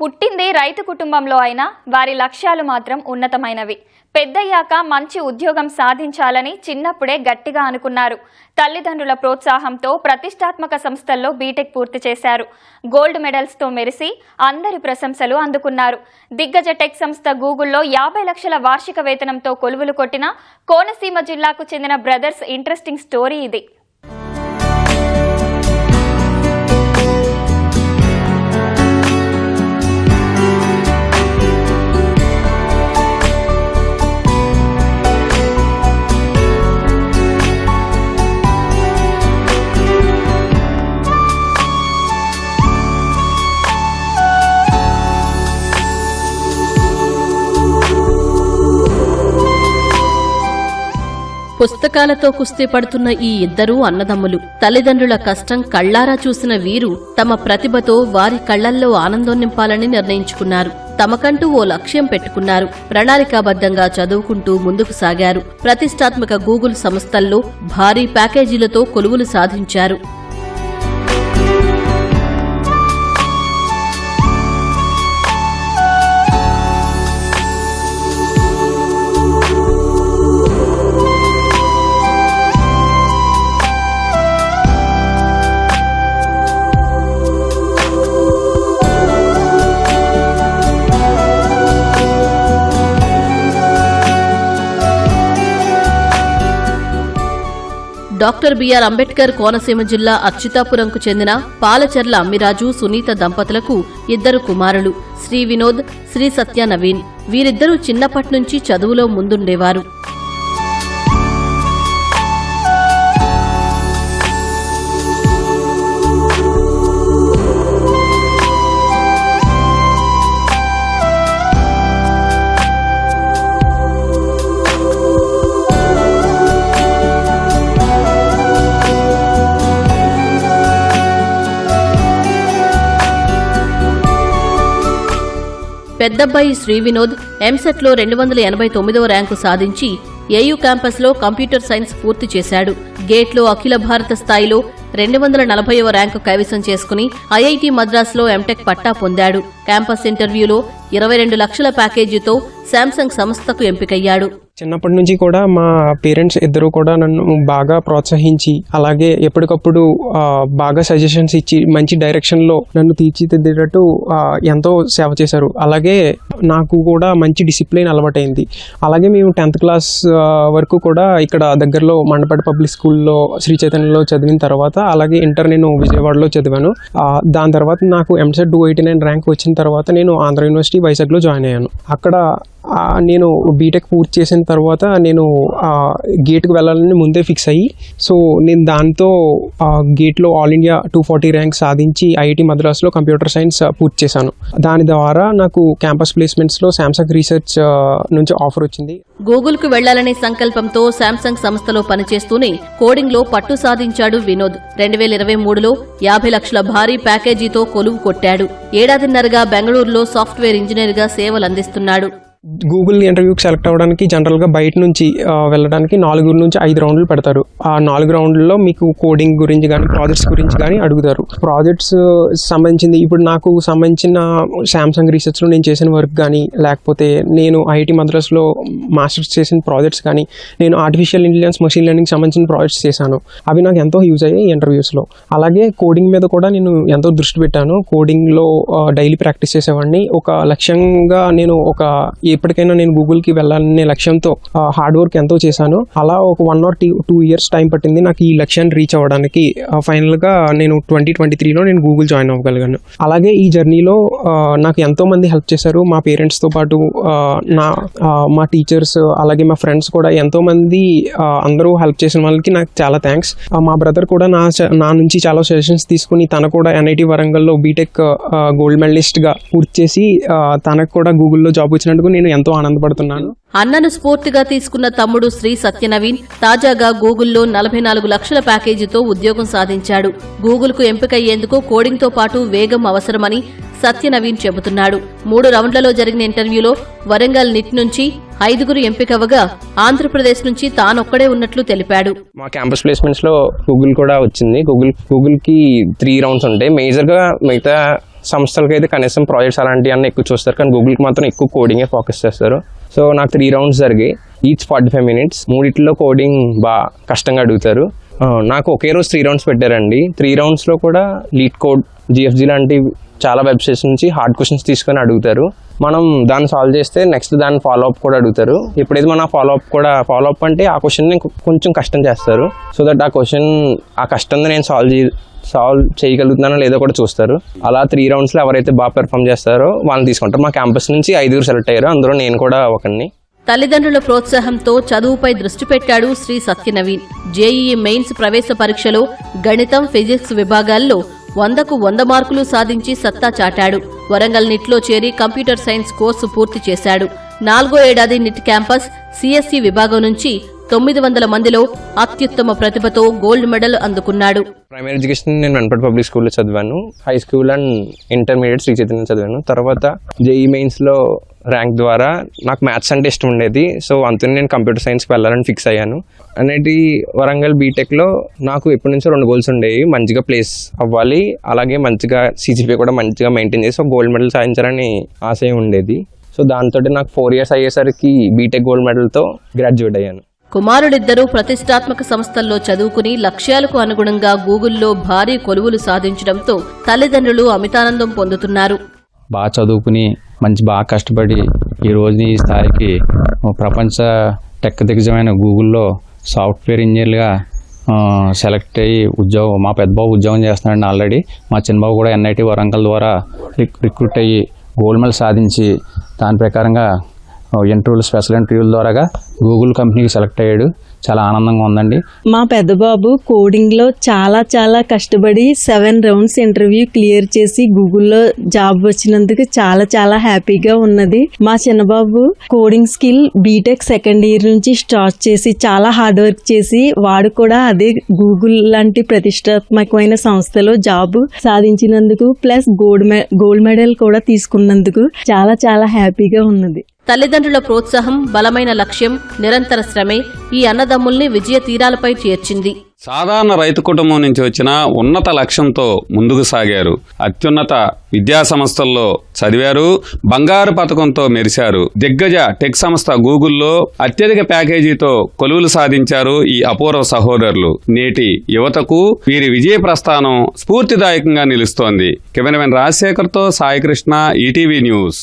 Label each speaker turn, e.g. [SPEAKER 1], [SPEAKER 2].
[SPEAKER 1] పుట్టింది రైతు కుటుంబంలో అయినా వారి లక్ష్యాలు మాత్రం ఉన్నతమైనవి. పెద్దయ్యాక మంచి ఉద్యోగం సాధించాలని చిన్నప్పుడే గట్టిగా అనుకున్నారు. తల్లిదండ్రుల ప్రోత్సాహంతో ప్రతిష్టాత్మక సంస్థల్లో బీటెక్ పూర్తి చేశారు. గోల్డ్ మెడల్స్తో మెరిసి అందరి ప్రశంసలు అందుకున్నారు. దిగ్గజ టెక్ సంస్థ గూగుల్లో యాభై లక్షల వార్షిక వేతనంతో కొలువులు కొట్టిన కోనసీమ జిల్లాకు చెందిన బ్రదర్స్ ఇంట్రెస్టింగ్ స్టోరీ ఇది.
[SPEAKER 2] పుస్తకాలతో కుస్తీ పడుతున్న ఈ ఇద్దరూ అన్నదమ్ములు. తల్లిదండ్రుల కష్టం కళ్ళారా చూసిన వీరు తమ ప్రతిభతో వారి కళ్ళల్లో ఆనందం నింపాలని నిర్ణయించుకున్నారు. తమకంటూ ఓ లక్ష్యం పెట్టుకున్నారు. ప్రణాళికాబద్ధంగా చదువుకుంటూ ముందుకు సాగారు. ప్రతిష్టాత్మక గూగుల్ సంస్థల్లో భారీ ప్యాకేజీలతో కొలువులు సాధించారు. డాక్టర్ బిఆర్ అంబేద్కర్ కోనసీమ జిల్లా అచ్యుతాపురంకు చెందిన పాలచెర్ల అమ్మిరాజు సునీత దంపతులకు ఇద్దరు కుమారులు శ్రీ వినోద్ శ్రీ సత్య నవీన్. వీరిద్దరూ చిన్నప్పటి నుంచి చదువులో ముందుండేవారు. పెద్దబ్బాయి శ్రీ వినోద్ ఎంసెట్లో రెండు వందల ఎనభై తొమ్మిదవ ర్యాంకు సాధించి ఏయూ క్యాంపస్లో కంప్యూటర్ సైన్స్ పూర్తి చేశాడు. గేట్లో అఖిల భారత స్థాయిలో రెండు వందల నలభైవ ర్యాంకు కైవసం చేసుకుని ఐఐటి మద్రాసులో ఎంటెక్ పట్టా పొందాడు. క్యాంపస్ ఇంటర్వ్యూలో ఇరవై రెండు లక్షల ప్యాకేజీతో శాంసంగ్ సంస్థకు ఎంపికయ్యాడు.
[SPEAKER 3] చిన్నప్పటి నుంచి కూడా మా పేరెంట్స్ ఇద్దరు కూడా నన్ను బాగా ప్రోత్సహించి అలాగే ఎప్పటికప్పుడు బాగా సజెషన్స్ ఇచ్చి మంచి డైరెక్షన్లో నన్ను తీర్చిదిద్దేటట్టు ఎంతో సేవ చేశారు. అలాగే నాకు కూడా మంచి డిసిప్లిన్ అలవాటైంది. అలాగే మేము టెన్త్ క్లాస్ వరకు కూడా ఇక్కడ దగ్గరలో మండపేట పబ్లిక్ స్కూల్లో శ్రీ చైతన్యలో చదివిన తర్వాత అలాగే ఇంటర్ నేను విజయవాడలో చదివాను. దాని తర్వాత నాకు EAMCET two eighty nine rank వచ్చిన తర్వాత నేను ఆంధ్ర యూనివర్సిటీ వైజాగ్లో జాయిన్ అయ్యాను. అక్కడ నేను బీటెక్ పూర్తి చేసిన తర్వాత నేను గేట్కి వెళ్ళాలని ముందే ఫిక్స్ అయ్యి సో నేను దాంతో ఆ, గేట్లో all India two forty rank సాధించి ఐఐటి మద్రాస్లో కంప్యూటర్ సైన్స్ పూర్తి చేశాను. దాని ద్వారా నాకు క్యాంపస్ ప్లేస్మెంట్స్లో శాంసంగ్ రీసెర్చ్ నుంచి ఆఫర్ వచ్చింది.
[SPEAKER 2] గూగుల్కు వెళ్ళాలనే సంకల్పంతో శాంసంగ్ సంస్థలో పనిచేస్తూనే కోడింగ్లో పట్టు సాధించాడు వినోద్. రెండు వేల ఇరవై మూడులో యాభై లక్షల భారీ ప్యాకేజీతో కొలువు కొట్టాడు. ఏడాదిన్నరగా బెంగళూరులో సాఫ్ట్వేర్ ఇంజనీర్గా సేవలందిస్తున్నాడు.
[SPEAKER 3] గూగుల్ ఇంటర్వ్యూకి సెలెక్ట్ అవ్వడానికి జనరల్గా బయట నుంచి వెళ్ళడానికి నాలుగు నుంచి ఐదు రౌండ్లు పెడతారు. ఆ నాలుగు రౌండ్లలో మీకు కోడింగ్ గురించి కానీ ప్రాజెక్ట్స్ గురించి కానీ అడుగుతారు. ప్రాజెక్ట్స్ సంబంధించింది ఇప్పుడు నాకు సంబంధించిన శాంసంగ్ రీసెర్చ్లో నేను చేసిన వర్క్ కానీ లేకపోతే నేను ఐఐటి మద్రాస్లో మాస్టర్స్ చేసిన ప్రాజెక్ట్స్ కానీ నేను ఆర్టిఫిషియల్ ఇంటెలిజెన్స్ మెషిన్ లెర్నింగ్ సంబంధించిన ప్రాజెక్ట్స్ చేశాను. అవి నాకు ఎంతో యూజ్ అయ్యాయి ఇంటర్వ్యూస్లో అలాగే కోడింగ్ మీద కూడా నేను ఎంతో దృష్టి పెట్టాను. కోడింగ్లో డైలీ ప్రాక్టీస్ చేసేవాడిని. ఒక లక్ష్యంగా నేను ఒక ఎప్పటికైనా నేను గూగుల్కి వెళ్ళాలనే లక్ష్యంతో హార్డ్ వర్క్ ఎంతో చేశాను. అలా ఒక one or two two years time పట్టింది నాకు ఈ లక్ష్యాన్ని రీచ్ అవ్వడానికి. ఫైనల్గా నేను ట్వంటీ ట్వంటీ త్రీలో నేను గూగుల్ జాయిన్ అవ్వగలిగాను. అలాగే ఈ జర్నీలో నాకు ఎంతో మంది హెల్ప్ చేశారు. మా పేరెంట్స్తో పాటు నా మా టీచర్స్ అలాగే మా ఫ్రెండ్స్ కూడా ఎంతో మంది అందరూ హెల్ప్ చేసిన వాళ్ళకి నాకు చాలా థ్యాంక్స్ మా బ్రదర్ కూడా నా నా నుంచి చాలా సజెషన్స్ తీసుకుని తన కూడా ఎన్ఐటి వరంగల్లో బీటెక్ గోల్డ్ మెడలిస్ట్గా పూర్తి చేసి తనకు కూడా గూగుల్లో జాబ్ వచ్చినందుకు నేను ఎంతో ఆనందపడుతున్నాను.
[SPEAKER 2] అన్నను స్ఫూర్తిగా తీసుకున్న తమ్ముడు శ్రీ సత్యనవీన్ తాజాగా గూగుల్లో నలభై నాలుగు లక్షల ప్యాకేజీతో ఉద్యోగం సాధించాడు. గూగుల్కు ఎంపికయ్యేందుకు కోడింగ్తో పాటు వేగం అవసరమని సత్యనవీన్ చెబుతున్నాడు. మూడు రౌండ్లలో జరిగిన ఇంటర్వ్యూలో వరంగల్ నిట్ నుంచి ఐదుగురు ఎంపికవగా ఆంధ్రప్రదేశ్ నుంచి తానొక్కడే ఉన్నట్లు తెలిపాడు.
[SPEAKER 4] మా క్యాంపస్ ప్లేస్మెంట్స్లో గూగుల్ కూడా వచ్చింది. గూగుల్ గూగుల్కి త్రీ రౌండ్స్ ఉంటాయి. మేజర్గా మిగతా
[SPEAKER 5] సంస్థలకి అయితే కనీసం ప్రాజెక్ట్స్ అలాంటివన్నీ ఎక్కువ చూస్తారు. కానీ గూగుల్కి మాత్రం ఎక్కువ కోడింగే ఫోకస్ చేస్తారు. సో నాకు త్రీ రౌండ్స్ జరిగాయి. ఈచ్ ఫార్టీ ఫైవ్ మినిట్స్ మూడిట్లో కోడింగ్ బాగా కష్టంగా అడుగుతారు. నాకు ఒకే రోజు త్రీ రౌండ్స్ పెట్టారండి. త్రీ రౌండ్స్లో కూడా లీడ్ కోడ్ జిఎఫ్జి లాంటి చాలా వెబ్సైట్స్ నుంచి హార్డ్ క్వశ్చన్స్ తీసుకొని అడుగుతారు. మనం దాన్ని సాల్వ్ చేస్తే నెక్స్ట్ దాన్ని ఫాలో అప్ కూడా అడుగుతారు. ఎప్పుడైతే మనం ఫాలో అప్ కూడా ఫాలో అప్ అంటే ఆ క్వశ్చన్ని కొంచెం కష్టం చేస్తారు. సో దట్ ఆ క్వశ్చన్ ఆ కష్టంతో నేను సాల్వ్ చే సాల్వ్ చేయగలుగుతున్నానో లేదో కూడా చూస్తారు. అలా త్రీ రౌండ్స్లో ఎవరైతే బాగా పెర్ఫామ్ చేస్తారో వాళ్ళని తీసుకుంటారు. మా క్యాంపస్ నుంచి ఐదుగురు సెలెక్ట్ అయ్యారు. అందులో నేను కూడా ఒకరిని
[SPEAKER 2] తల్లిదండ్రుల ప్రోత్సాహంతో చదువుపై దృష్టి పెట్టాడు శ్రీ సత్యనవీన్. జేఈఈ మెయిన్స్ ప్రవేశ పరీక్షలో గణితం ఫిజిక్స్ విభాగాల్లో వందకు వంద మార్కులు సాధించి సత్తా చాటాడు. వరంగల్ నిట్లో చేరి కంప్యూటర్ సైన్స్ కోర్సు పూర్తి చేశాడు. నాలుగో ఏడాది నిట్ క్యాంపస్ సిఎస్సి విభాగం నుంచి తొమ్మిది వందల మందిలో అత్యుత్తమ ప్రతిభతో గోల్డ్ మెడల్ అందుకున్నాడు.
[SPEAKER 5] ప్రైమరీ ఎడ్యుకేషన్ నేను వెనపటి పబ్లిక్ స్కూల్లో చదివాను. High school and intermediate Sri Chaitanya చదివాను. తర్వాత జేఈ మెయిన్స్లో ర్యాంక్ ద్వారా నాకు మ్యాథ్స్ అంటే ఇష్టం ఉండేది. సో అంతనే నేను కంప్యూటర్ సైన్స్కి వెళ్ళాలని ఫిక్స్ అయ్యాను. అనేది వరంగల్ బీటెక్లో నాకు ఎప్పటి నుంచో రెండు గోల్స్ ఉండేవి. మంచిగా ప్లేస్ అవ్వాలి. అలాగే మంచిగా సీజీపీ కూడా మంచిగా మెయింటైన్ చేసి ఒక గోల్డ్ మెడల్ సాధించాలని ఆశయం ఉండేది. సో దాంతో నాకు ఫోర్ ఇయర్స్ అయ్యేసరికి బీటెక్ గోల్డ్ మెడల్తో గ్రాడ్యుయేట్ అయ్యాను.
[SPEAKER 2] కుమారుడిద్దరూ ప్రతిష్టాత్మక సంస్థల్లో చదువుకుని లక్ష్యాలకు అనుగుణంగా గూగుల్లో భారీ కొలువులు సాధించడంతో తల్లిదండ్రులు అమితానందం పొందుతున్నారు.
[SPEAKER 4] బాగా చదువుకుని మంచి బాగా కష్టపడి ఈ రోజు ఈ స్థాయికి ప్రపంచ టెక్ దిగ్గజమైన గూగుల్లో సాఫ్ట్వేర్ ఇంజనీర్గా సెలెక్ట్ అయ్యి ఉద్యోగం మా పెద్దబాబు ఉద్యోగం చేస్తున్నాడు ఆల్రెడీ. మా చిన్నబాబు కూడా ఎన్ఐటి వరంగల్ ద్వారా రిక్రూట్ అయ్యి గోల్డ్ మెడల్ సాధించి దాని ప్రకారంగా ఇంటర్వ్యూలు స్పెషల్ ఇంటర్వ్యూల ద్వారాగా గూగుల్ కంపెనీకి సెలెక్ట్ అయ్యాడు. చాలా ఆనందంగా ఉందండి.
[SPEAKER 6] మా పెద్ద బాబు కోడింగ్లో చాలా చాలా కష్టపడి సెవెన్ రౌండ్స్ ఇంటర్వ్యూ క్లియర్ చేసి గూగుల్లో జాబ్ వచ్చినందుకు చాలా చాలా హ్యాపీగా ఉన్నది. మా చిన్నబాబు coding skill BTech second year నుంచి స్టార్ట్ చేసి చాలా హార్డ్ వర్క్ చేసి వాడు కూడా అదే గూగుల్ లాంటి ప్రతిష్టాత్మకమైన సంస్థలో జాబ్ సాధించినందుకు ప్లస్ గోల్డ్ మె గోల్డ్ మెడల్ కూడా తీసుకున్నందుకు చాలా చాలా హ్యాపీగా ఉన్నది.
[SPEAKER 2] తల్లిదండ్రుల ప్రోత్సాహం బలమైన లక్ష్యం నిరంతర శ్రమే ఈ అన్నదమ్ముల్ని విజయ తీరాలపై చేర్చింది.
[SPEAKER 7] సాధారణ రైతు కుటుంబం నుంచి వచ్చిన ఉన్నత లక్ష్యంతో ముందుకు సాగారు. అత్యున్నత విద్యా సంస్థల్లో చదివారు బంగారు పథకంతో మెరిశారు. దిగ్గజ టెక్ సంస్థ గూగుల్లో అత్యధిక ప్యాకేజీతో కొలువులు సాధించారు ఈ అపూర్వ సహోదరులు. నేటి యువతకు వీరి విజయ ప్రస్థానం స్ఫూర్తిదాయకంగా నిలుస్తోంది. కెమెరామెన్ రాజశేఖర్తో సాయికృష్ణ ఈటీవీ న్యూస్.